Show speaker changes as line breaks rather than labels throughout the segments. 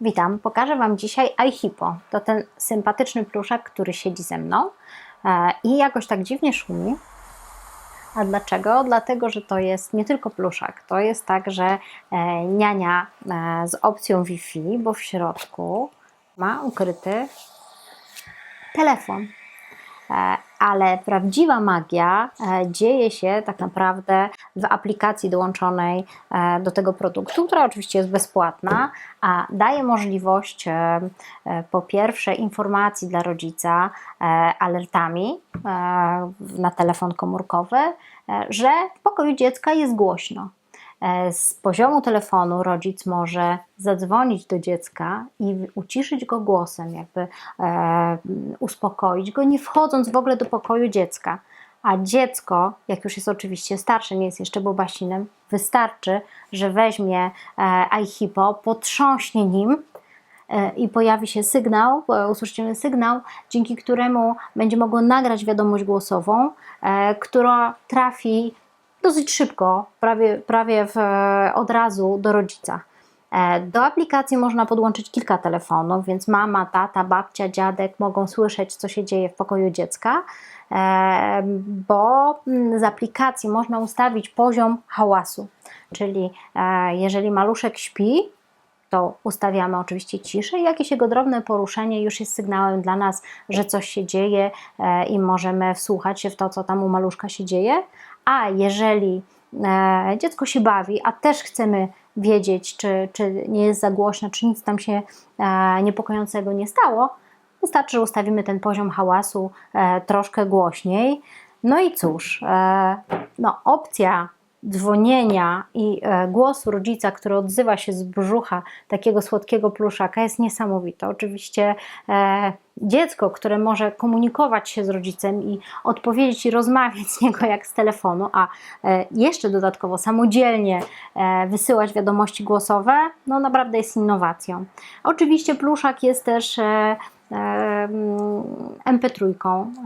Witam, pokażę Wam dzisiaj iHippo. To ten sympatyczny pluszak, który siedzi ze mną e, i jakoś tak dziwnie szumi. A dlaczego? Dlatego, że to jest nie tylko pluszak, to jest także e, niania e, z opcją Wi-Fi, bo w środku ma ukryty telefon. E, ale prawdziwa magia e, dzieje się tak naprawdę w aplikacji dołączonej e, do tego produktu, która oczywiście jest bezpłatna, a daje możliwość po pierwsze informacji dla rodzica alertami na telefon komórkowy, że w pokoju dziecka jest głośno. E, Z poziomu telefonu rodzic może zadzwonić do dziecka i uciszyć go głosem, jakby e, uspokoić go, nie wchodząc w ogóle do pokoju dziecka. A dziecko, jak już jest oczywiście starsze, nie jest jeszcze bobasinem, wystarczy, że weźmie e, iHippo, potrząśnie nim e, i pojawi się sygnał, e, usłyszymy sygnał, dzięki któremu będzie mogło nagrać wiadomość głosową, która trafi dosyć szybko, prawie, prawie w, od razu do rodzica. E, Do aplikacji można podłączyć kilka telefonów, więc mama, tata, babcia, dziadek mogą słyszeć, co się dzieje w pokoju dziecka, e, bo mm, z aplikacji można ustawić poziom hałasu. Czyli e, jeżeli maluszek śpi, to ustawiamy oczywiście ciszę i jakieś jego drobne poruszenie już jest sygnałem dla nas, że coś się dzieje i możemy wsłuchać się w to, co tam u maluszka się dzieje. A jeżeli e, dziecko się bawi, a też chcemy wiedzieć, czy, czy nie jest za głośno, czy nic tam się e, niepokojącego nie stało, wystarczy, że ustawimy ten poziom hałasu e, troszkę głośniej. No i cóż, no, opcja dzwonienia i e, głosu rodzica, który odzywa się z brzucha takiego słodkiego pluszaka jest niesamowita. Oczywiście e, dziecko, które może komunikować się z rodzicem i odpowiedzieć i rozmawiać z niego jak z telefonu, a e, jeszcze dodatkowo samodzielnie e, wysyłać wiadomości głosowe, no naprawdę jest innowacją. Oczywiście pluszak jest też e, MP3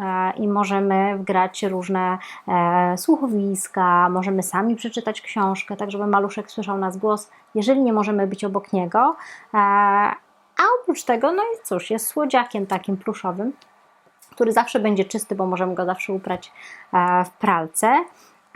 e, i możemy wgrać różne e, słuchowiska, możemy sami przeczytać książkę, tak żeby maluszek słyszał nas głos, jeżeli nie możemy być obok niego. E, A oprócz tego, no i cóż, jest słodziakiem takim pluszowym, który zawsze będzie czysty, bo możemy go zawsze uprać w pralce.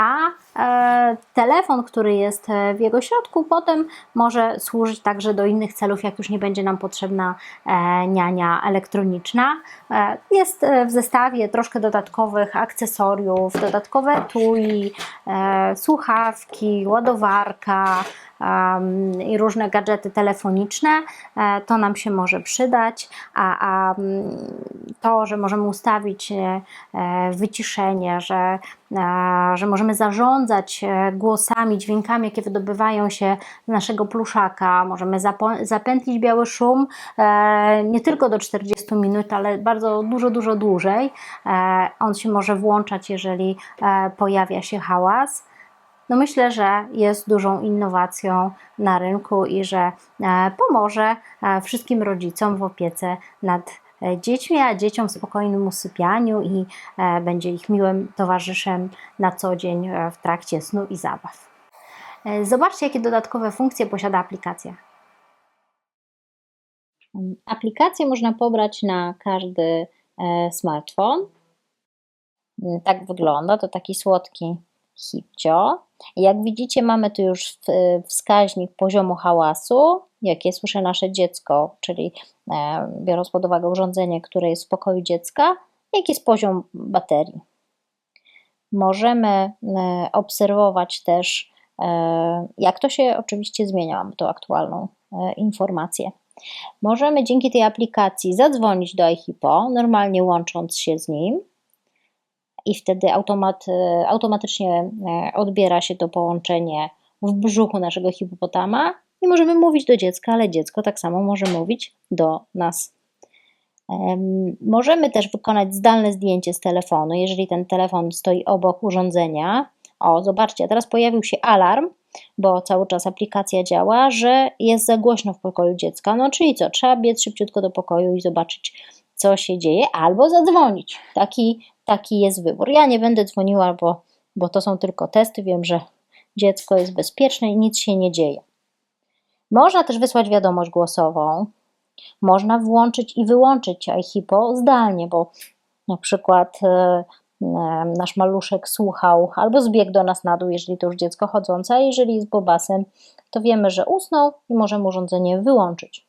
A e, telefon, który jest e, w jego środku, potem może służyć także do innych celów, jak już nie będzie nam potrzebna e, niania elektroniczna. E, jest e, w zestawie troszkę dodatkowych akcesoriów, dodatkowe tui, e, słuchawki, ładowarka i różne gadżety telefoniczne. E, to nam się może przydać, a, a mm, to, że możemy ustawić e, e, wyciszenie, że, że możemy zarządzać głosami, dźwiękami, jakie wydobywają się z naszego pluszaka, możemy zapętlić biały szum nie tylko do 40 minut, ale bardzo dużo, dużo dłużej. On się może włączać, jeżeli pojawia się hałas. No myślę, że jest dużą innowacją na rynku i że e, pomoże e, wszystkim rodzicom w opiece nad e, dziećmi, a dzieciom w spokojnym usypianiu i będzie ich miłym towarzyszem na co dzień w trakcie snu i zabaw. Zobaczcie, jakie dodatkowe funkcje posiada aplikacja. Aplikację można pobrać na każdy smartfon. Tak wygląda, to taki słodki hipcio. Jak widzicie, mamy tu już wskaźnik poziomu hałasu, jakie słyszy nasze dziecko, czyli e, biorąc pod uwagę urządzenie, które jest w pokoju dziecka, jaki jest poziom baterii. Możemy e, obserwować też, e, jak to się oczywiście zmienia, mamy tu aktualną informację. Możemy dzięki tej aplikacji zadzwonić do iHippo, normalnie łącząc się z nim i wtedy automat, e, automatycznie e, odbiera się to połączenie w brzuchu naszego hipopotama i możemy mówić do dziecka, ale dziecko tak samo może mówić do nas. Em, Możemy też wykonać zdalne zdjęcie z telefonu, jeżeli ten telefon stoi obok urządzenia. O, zobaczcie, teraz pojawił się alarm, bo cały czas aplikacja działa, że jest za głośno w pokoju dziecka. No, czyli co? Trzeba biec szybciutko do pokoju i zobaczyć, co się dzieje, albo zadzwonić. Taki, taki jest wybór. Ja nie będę dzwoniła, bo, bo to są tylko testy. Wiem, że dziecko jest bezpieczne i nic się nie dzieje.
Można też wysłać wiadomość głosową. Można włączyć i wyłączyć iHipo zdalnie, bo na przykład e, e, nasz maluszek słuchał albo zbiegł do nas na dół, jeżeli to już dziecko chodzące, a jeżeli jest bobasem, to wiemy, że usnął i możemy urządzenie wyłączyć.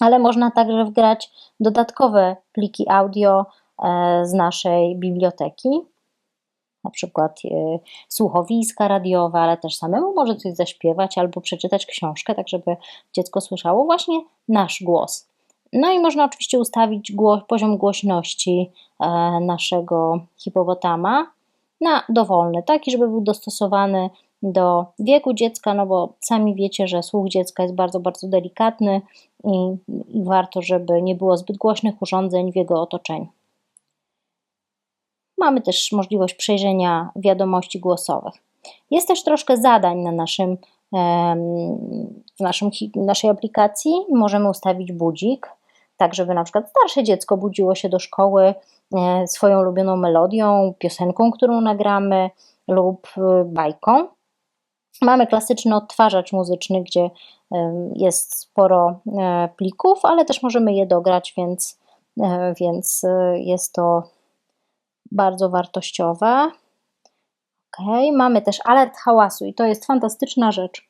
Ale można także wgrać dodatkowe pliki audio z naszej biblioteki, na przykład e, słuchowiska radiowe, ale też samemu może coś zaśpiewać albo przeczytać książkę, tak żeby dziecko słyszało właśnie nasz głos. No i można oczywiście ustawić poziom głośności e, naszego hipopotama na dowolny, taki, żeby był dostosowany do wieku dziecka, no bo sami wiecie, że słuch dziecka jest bardzo, bardzo delikatny i, i warto, żeby nie było zbyt głośnych urządzeń w jego otoczeniu. Mamy też możliwość przejrzenia wiadomości głosowych. Jest też troszkę zadań na naszym, w naszym, naszej aplikacji. Możemy ustawić budzik, tak żeby na przykład starsze dziecko budziło się do szkoły e, swoją ulubioną melodią, piosenką, którą nagramy lub e, bajką. Mamy klasyczny odtwarzacz muzyczny, gdzie jest sporo e, plików, ale też możemy je dograć, więc, więc jest to bardzo wartościowe. Ok, mamy też alert hałasu i to jest fantastyczna rzecz,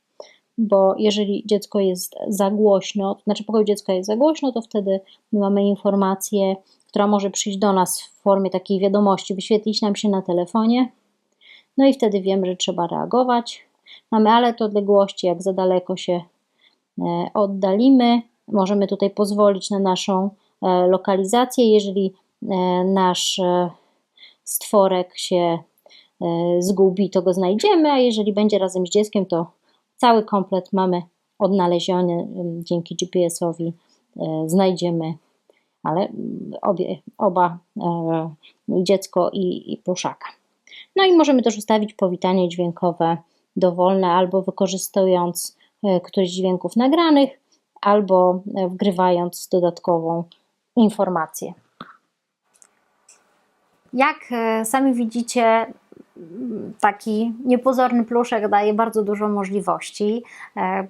bo jeżeli dziecko jest za głośno, to znaczy pokoju dziecka jest za głośno, to wtedy mamy informację, która może przyjść do nas w formie takiej wiadomości, wyświetlić nam się na telefonie. No i wtedy wiemy, że trzeba reagować. Mamy alert odległości, jak za daleko się e, oddalimy. Możemy tutaj pozwolić na naszą e, lokalizację. Jeżeli e, nasz stworek się e, zgubi, to go znajdziemy, a jeżeli będzie razem z dzieckiem, to cały komplet mamy odnaleziony dzięki GPS-owi, e, znajdziemy, ale obie, oba, e, dziecko i, i pluszaka. No i możemy też ustawić powitanie dźwiękowe dowolne, albo wykorzystując któryś z dźwięków nagranych, albo wgrywając dodatkową informację.
Jak e, sami widzicie, taki niepozorny pluszek daje bardzo dużo możliwości. E,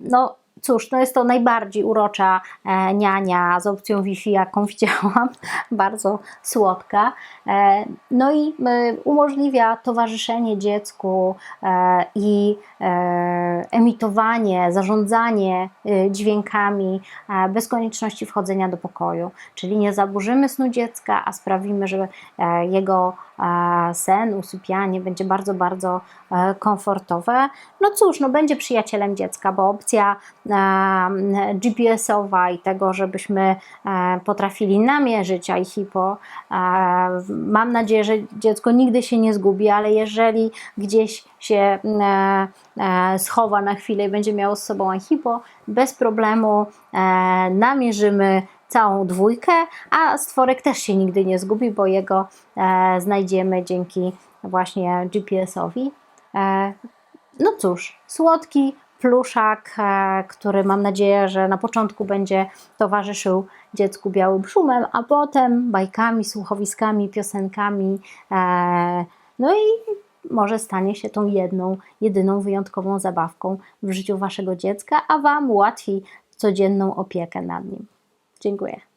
no, Cóż, no jest to najbardziej urocza e, niania z opcją Wi-Fi, jaką widziałam, bardzo słodka. E, no i e, umożliwia towarzyszenie dziecku e, i e, emitowanie, zarządzanie e, dźwiękami bez konieczności wchodzenia do pokoju. Czyli nie zaburzymy snu dziecka, a sprawimy, że jego sen, usypianie będzie bardzo, bardzo komfortowe. No cóż, no będzie przyjacielem dziecka, bo opcja GPS-owa i tego, żebyśmy e, potrafili namierzyć iHipo. E, mam nadzieję, że dziecko nigdy się nie zgubi, ale jeżeli gdzieś się e, schowa na chwilę i będzie miało z sobą iHipo, bez problemu namierzymy całą dwójkę, a stworek też się nigdy nie zgubi, bo jego znajdziemy dzięki właśnie GPS-owi. No cóż, słodki, pluszak, e, który mam nadzieję, że na początku będzie towarzyszył dziecku białym szumem, a potem bajkami, słuchowiskami, piosenkami. E, no i może stanie się tą jedną, jedyną wyjątkową zabawką w życiu waszego dziecka, a wam ułatwi codzienną opiekę nad nim. Dziękuję.